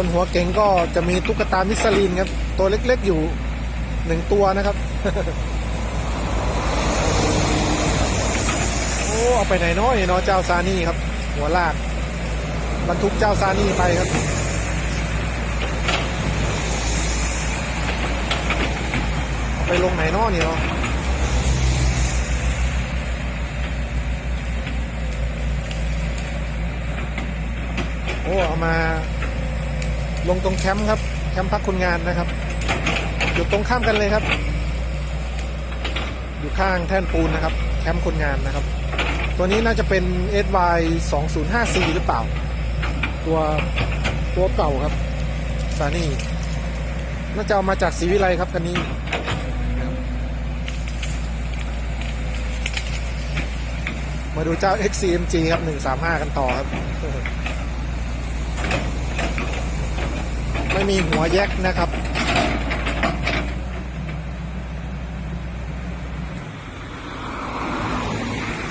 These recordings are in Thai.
บนหัวเก๋งก็จะมีตุ๊กตามิสลินครับ ตัวเล็กๆอยู่หนึ่งตัวนะครับ โอ้เอาไปไหนเน้อยเนาะเจ้าซานี่ครับ หัวลากบรรทุกเจ้าซานี่ไปครับไปลงไหนเน้อนี่เนาะโอ้เอามา ลงตรงแคมป์ครับ แคมป์พักคนงานนะครับ อยู่ตรงข้ามกันเลยครับ อยู่ข้างแท่นปูนนะครับ แคมป์คนงานนะครับ ตัวนี้น่าจะเป็น SY 2054หรือเปล่า ตัวตัวเก่าครับซานี่น่าจะเอามาจากศรีวิไลครับคันนี้มาดูเจ้า XCMG ครับ 135 กันต่อครับ ไม่มีหัวแยกนะครับ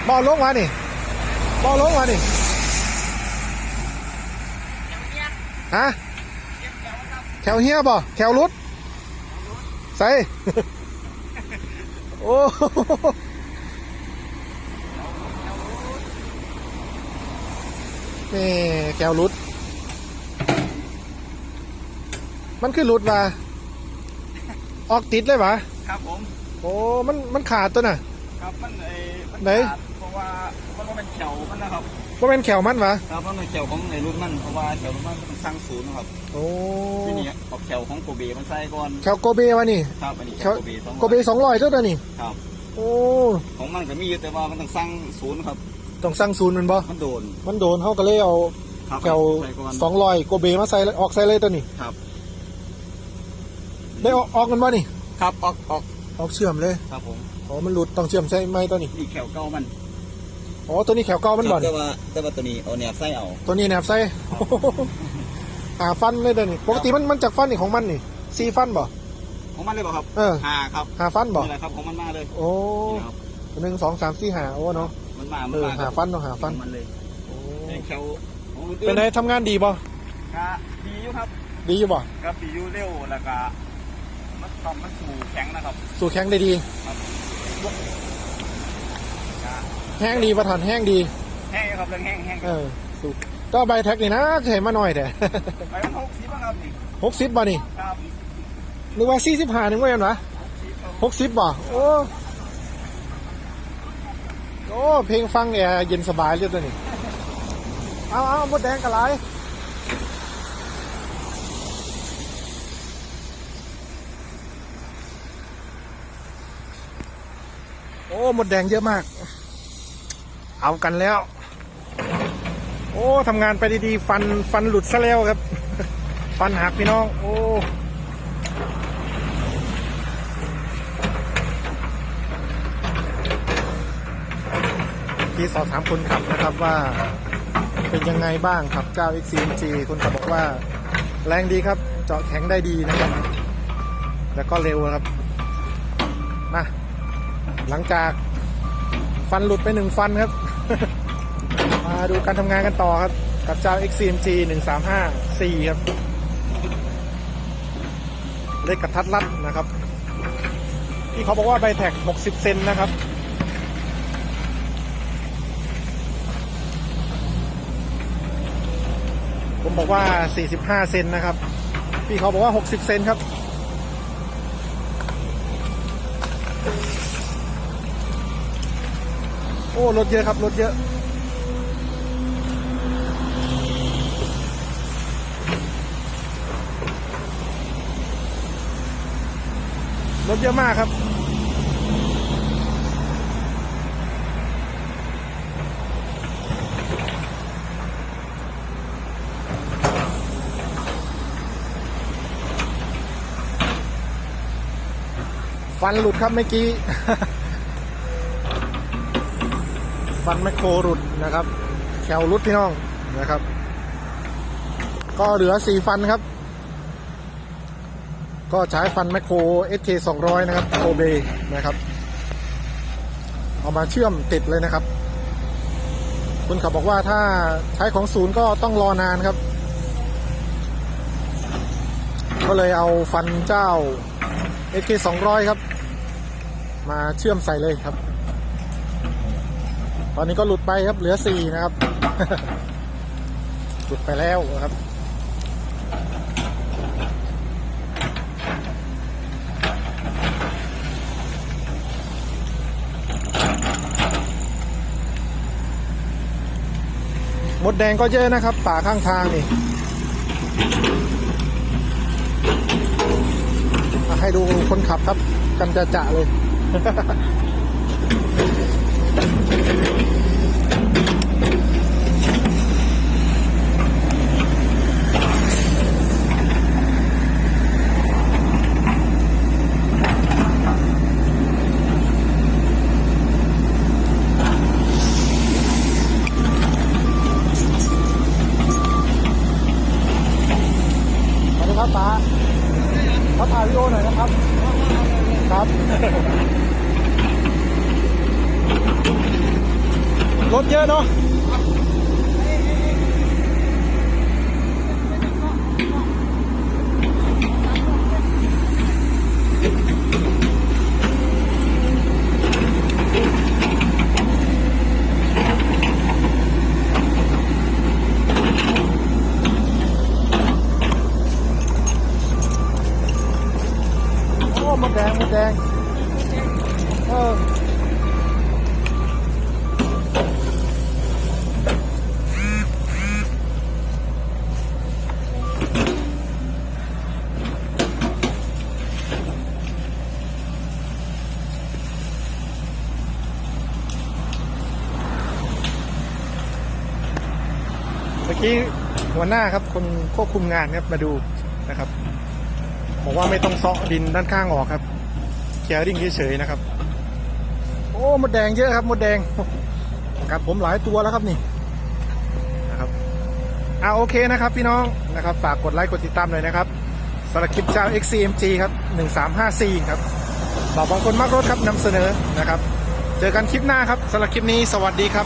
บอลลงมานี่บอลลงมานี่ฮะแถวเฮียบ่แถวรุดใส่โอ้โหนี่แกวรุด มันคือรุดมาออกติดเลยปะครับผม โอ้มันมันขาดตัวน่ะ ครับมันไอ้มันไหน ขาดเพราะว่ามันว่าเป็นแถวมันนะครับว่าเป็นแขวมันวะครับมันเป็นแถวของในรุ่นมันเพราะว่าแถวรุ่นมันมันสร้างศูนย์นะครับโอ้ที่นี่เออกแถวของโกเบมันใส่ก่อนแขวโกเบวะนี่ครับอันนี้แถแถววโกเบสองโกเบสองร้อยเท่าตัวนี่ครับ โอ้ของมันก็มีอยู่แต่ว่ามันต้องสร้างศูนย์ครับต้องสั่งศูนย์มันบ่มันโดนมันโดนเขาก็เลยเอาครับแขวใส่ก่อนสองร้อยโกเบมาใส่เลยออกใส่เลยตัวนี้ครับ ได้ออกออกกันบ่นี่ครับออกออกออกเชื่อมเลยครับผมอ๋อมันหลุดต้องเชื่อมใส่ไหมตัวนี้นี่แถวเก่ามันอ๋อตัวนี้แขวเก่ามันบ่แต่นี่ว่าแต่ว่าตัวนี้เอาแนบไส้เอาตัวนี้แหนบใส่หาฟันเลยตัวนี้ปกติมันมันจากฟันนี่ของมันนี่ซีฟันบ่ของมันเลยเปล่าครับเออหาครับหาฟันบ่นี่แหละครับของมันมาเลย โอ้นี่ครับหนึ่งสองสามสี่หาโอ้เนาะมันมามัเอนอมาหาฟันต้องหาฟันของมันเลยโอ้ไอ้แถวของรุ่นเป็นไงทำงานดีบ่ก็ดีอยู่ครับ ดีอยู่บ่ก็ปียูเร็วแล้วก็ มันทำมันสู่แข็งนะครับสู่แข็งได้ดีก็แห้งดีประทานแห้งดีแห้งครับเรื่องแห้งแห้งเออสู่ก็ใบแท็กนี่นะเห็นมาหน่อยแต่ไปมันหกสิบครับนี่หกสิบบ่นี่ครับนึกว่าสี่สิบห้านึกว่าอย่างไรหกสิบบ่โอ้โอ้เพลงฟังแอร์เย็นสบายเลยตัวนี้เอาเอาหมดแดงกระไร โอ้หมดแดงเยอะมาก เอากันแล้ว โอ้ทำงานไปดีๆ ฟันฟันหลุดซะแล้วครับ ฟันหักพี่น้อง โอ้ที่สอบถามคนขับนะครับว่าเป็นยังไงบ้างครับเจ้า XCMG คนขับบอกว่า แรงดีครับ เจาะแข็งได้ดีนะครับ แล้วก็เร็วครับ หลังจากฟันหลุดไปหนึ่งฟันครับ มาดูการทำงานกันต่อครับ กับเจ้า XCMG 1354ครับเลขกระทัดรัดนะครับที่เขาบอกว่าใบแท็ก 60 เซนนะครับผมบอกว่า 45 เซนนะครับ พี่เขาบอกว่า 60 เซนครับ อ้รถเยอะครับ รถเยอะ รถเยอะมากครับฟันหลุดครับเมื่อกี้ ฟันแมคโครหลุดนะครับแขวหลุดพี่น้องนะครับ ก็เหลือสี่ฟันครับ ก็ใช้ฟันแมคโคร SK 200นะครับโคเบนะครับ เอามาเชื่อมติดเลยนะครับ คุณขับบอกว่าถ้าใช้ของศูนย์ก็ต้องรอนานครับ ก็เลยเอาฟันเจ้า AK 200 ครับ มาเชื่อมใส่เลยครับ ตอนนี้ก็หลุดไปครับ เหลือ4นะครับ หลุดไปแล้วครับ มดแดงก็เยอะนะครับ ป่าข้างทางนี่ให้ดูคนขับครับกันจะจะเลย สวัสดีครับป้าเขาถ่ายวิดีโอหน่อยนะครับครับ รถเยอะเนาะ มดแดงมดแดงเออเมื่อกี้หัวหน้าครับคนควบคุมงานครับมาดูนะครับ บอกว่าไม่ต้องเซาะดินด้านข้างออกครับเคลียริ่งเฉยๆนะครับ โอ้มดแดงเยอะครับมดแดงกัดผมหลายตัวแล้วครับนี่นะครับอ่าโอเคนะครับพี่น้องนะครับฝากกดไลค์กดติดตามหน่อยนะครับสำหรับคลิปเจ้า XCMG ครับ 1354 ครับบ่าวบางคนมากรถครับนำเสนอนะครับ เจอกันคลิปหน้าครับสำหรับคลิปนี้สวัสดีครับ